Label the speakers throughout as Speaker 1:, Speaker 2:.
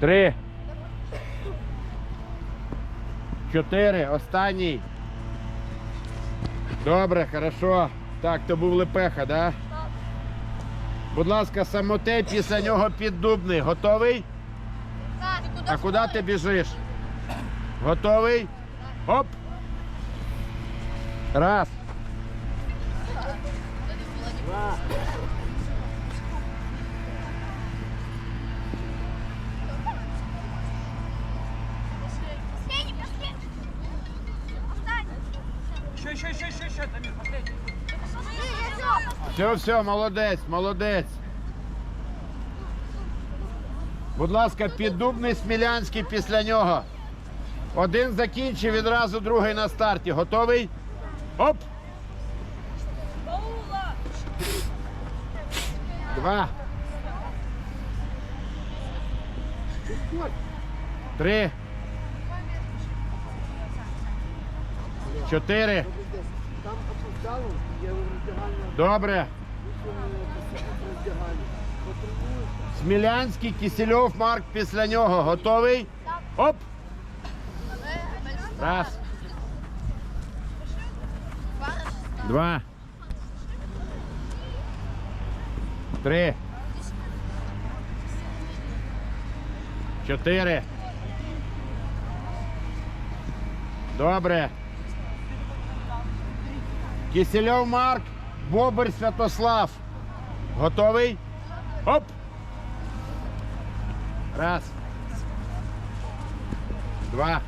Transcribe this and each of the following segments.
Speaker 1: Три. Чотири. Останній. Добре, хорошо. Так, то був Лепеха, да? Будь ласка, самотей після нього піддубний. Готовий? А куди ти біжиш? Готовий? Оп! Раз.
Speaker 2: Еще,
Speaker 1: Все, все, молодець, молодець. Будь ласка, піддубний Смілянський після нього. Один закінчив, відразу другий на старті. Готовий? Оп! Два. Три. Чотири.
Speaker 3: Є
Speaker 1: Добре. Смілянський, Кисельов, Марк після нього. Готовий? Оп! Раз. Два. Три. Чотири. Добре. Кисельов Марк, Бобер Святослав. Готовий? Оп! Раз. Два.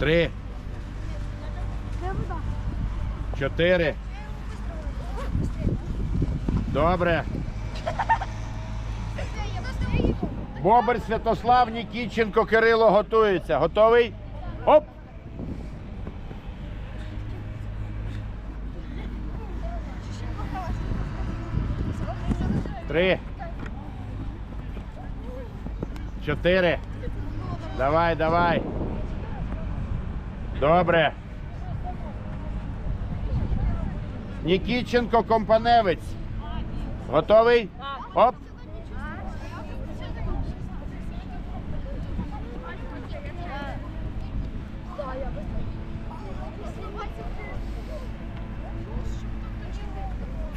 Speaker 1: Три. Чотири. Добре. Бобер Святослав Нікіченко Кирило готується. Готовий? Оп! Три. Чотири. Давай, давай. Добре. Нікіченко Компаневець. Готовий? Оп.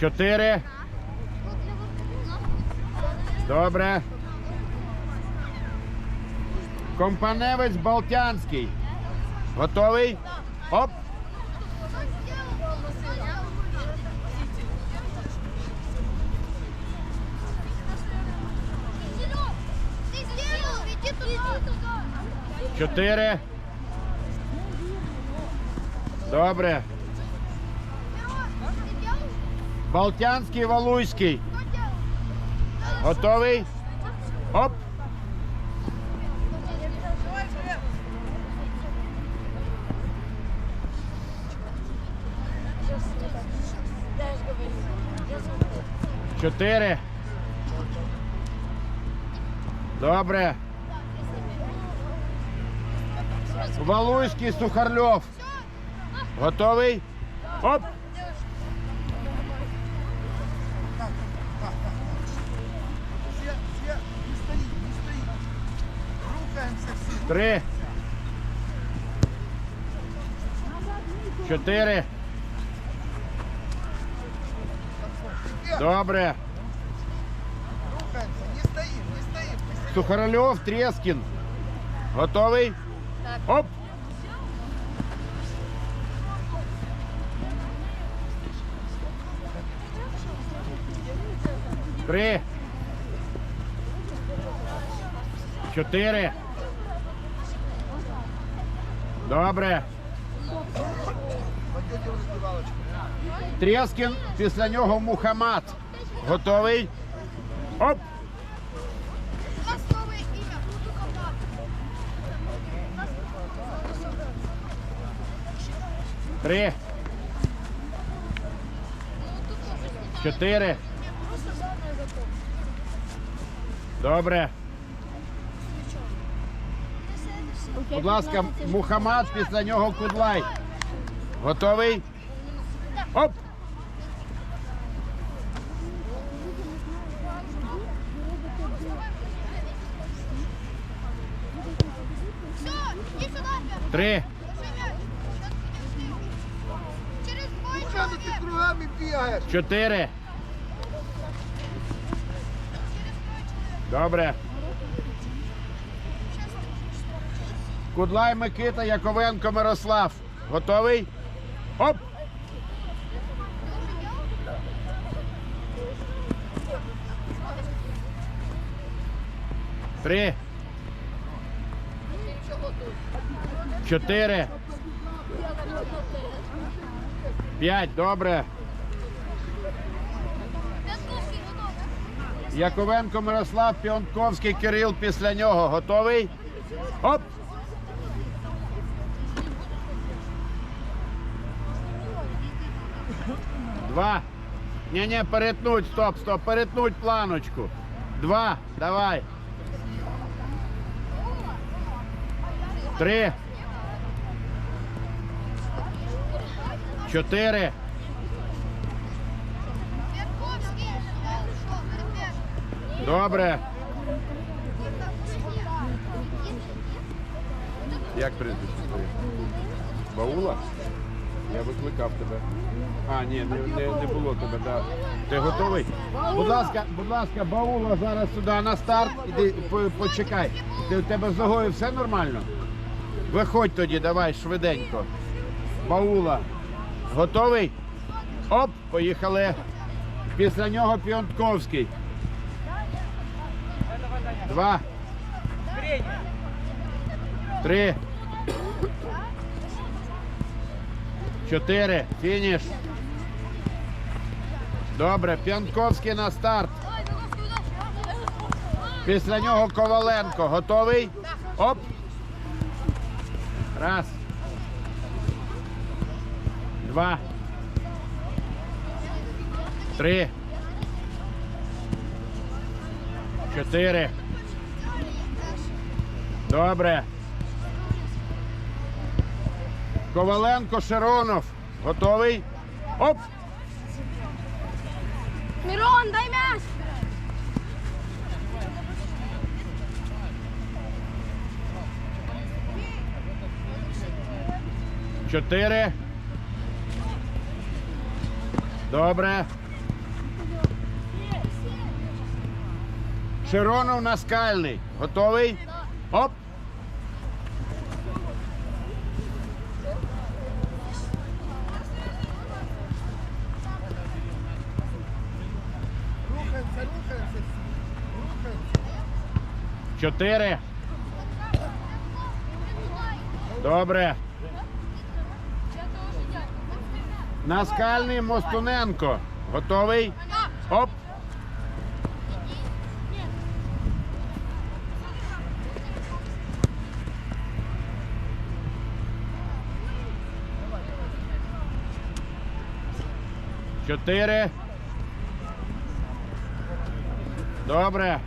Speaker 1: Чотири. Добре. Компаневець Балтянський. Готовий? Оп. Чотири. Добре. Балтянський Валуйський. Готовий? Оп. Чотири. Добре. Валуйський Сухарльов. Готовий? Оп.
Speaker 3: Все, все, не стоїть, не стоїть. Рухаємося всі.
Speaker 1: Три. Чотири. Добре.
Speaker 3: Не стоїть, не стоїть. не.
Speaker 1: Сухарольов, Трескін. Готовий? Оп. Три. Чотири. Добре. Трескін, після нього Мухаммад. Готовий? Оп. Три. Чотири. Добре. Будь ласка, Мухаммад, після нього Кудлай. Готовий? Оп! Три. Чотири. Добре. Кудлай Микита, Яковенко, Мирослав. Готовий? Оп! Три. Чотири. П'ять. Добре. Яковенко Мирослав, Піонковський Кирил після нього. Готовий? Оп! Два. Ні-ні, перетнуть, стоп, стоп, перетнуть планочку. Два. Давай. Три. Чотири.
Speaker 4: П'ятковський. Що, перебіг?
Speaker 1: Добре. Як прізвище твоє? Баула? Я викликав тебе. А, ні, не, не, не було тебе, да. Ти готовий? Будь ласка, будь ласка, баула зараз сюди на старт. Іди, по- почекай. Ти, у тебе з ногою все нормально? Виходь тоді, давай, швиденько. Баула. Готовий? Оп, поїхали. Після нього Піонтковський. Два. Три. Чотири. Фініш. Добре. П'янковський на старт. Після нього Коваленко. Готовий? Оп. Раз. Два. Три. Чотири. Добре. Коваленко Широнов. Готовий? Оп!
Speaker 4: Мирон, дай м'яч!
Speaker 1: Чотири. Добре. Широнов наскальний. Готовий? Оп! Чотири. Добре. Наскальний Мостуненко. Готовий? Оп! Чотири. Добре.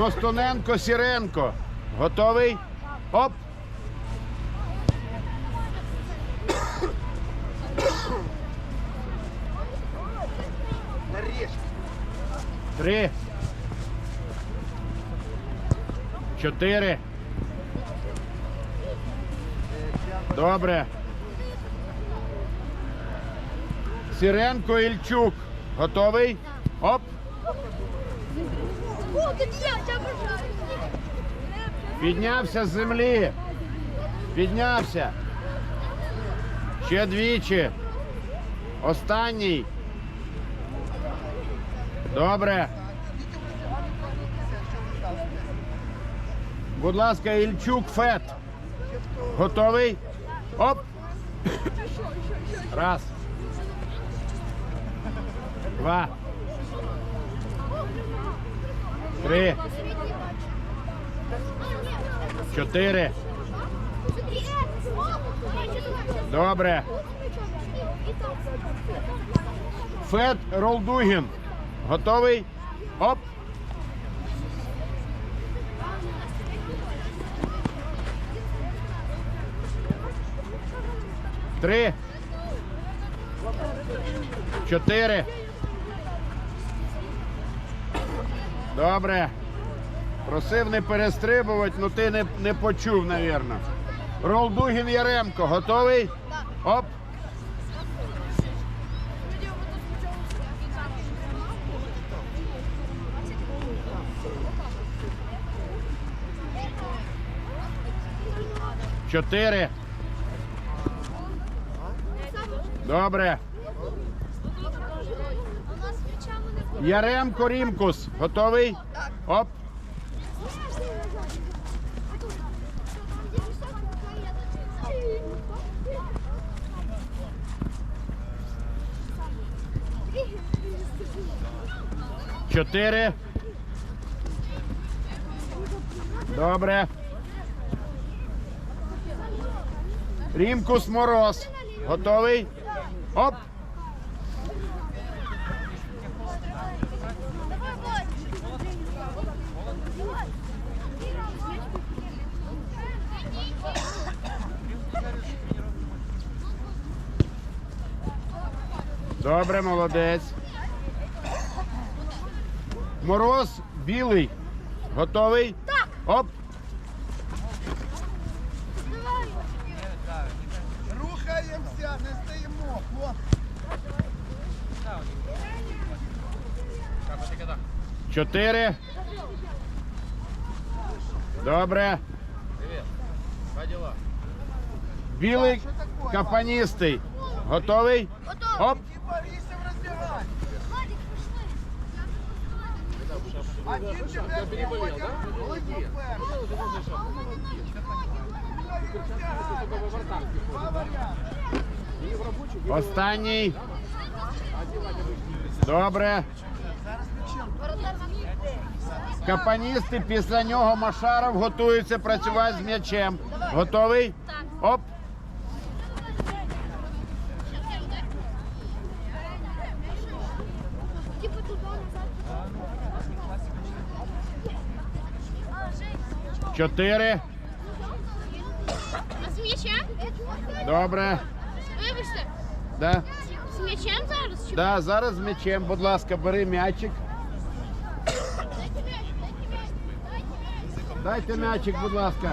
Speaker 1: Мостуненко Сіренко. Готовий? Оп! Три. Чотири. Добре. Сіренко Ільчук. Готовий? Оп! Піднявся з землі. Піднявся. Ще двічі. Останній. Добре. Будь ласка, Ільчук Фет. Готовий? Оп. Раз. Два. Три. Чотири. Добре. Фет Ролдугін. Готовий? Оп. Три. Чотири. Добре. Просив не перестрибувати, ну ти не, не почув, навірно. Ролдугін Яремко, готовий? Оп. Чотири. Добре.
Speaker 4: У нас м'ячами не
Speaker 1: Яремко Рімкус. Готовий? Оп. Чотири. Добре. Рімкус Мороз. Готовий? Оп. Добре, молодець. Мороз білий. Готовий?
Speaker 4: Так.
Speaker 1: Оп.
Speaker 3: Рухаємося, не стоїмо, хлопці.
Speaker 1: Чотири. Добре. Білий капаністий. Готовий?
Speaker 4: Готово.
Speaker 1: Оп.
Speaker 3: Вісім розбігай.
Speaker 4: Владик.
Speaker 3: Один тебе варіанти.
Speaker 1: Останній. Добре. Капаністи після нього Машаров готуються працювати з м'ячем. Готовий? Оп. Чотири.
Speaker 4: А з м'ячем?
Speaker 1: Добре.
Speaker 4: Вибачте,
Speaker 1: Да.
Speaker 4: з м'ячем зараз? Чи...
Speaker 1: Да, зараз з м'ячем. Будь ласка, бери м'ячик.
Speaker 4: Дайте м'яч, дайте м'яч,
Speaker 1: дайте м'ячик, будь ласка.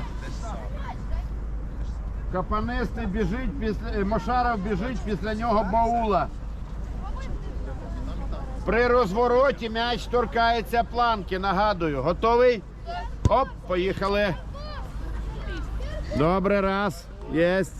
Speaker 1: Капанисти біжить після е, Машаров біжить після нього баула. При розвороті м'яч торкається планки. Нагадую, готовий? Оп, поїхали. Добре, раз. Єсть.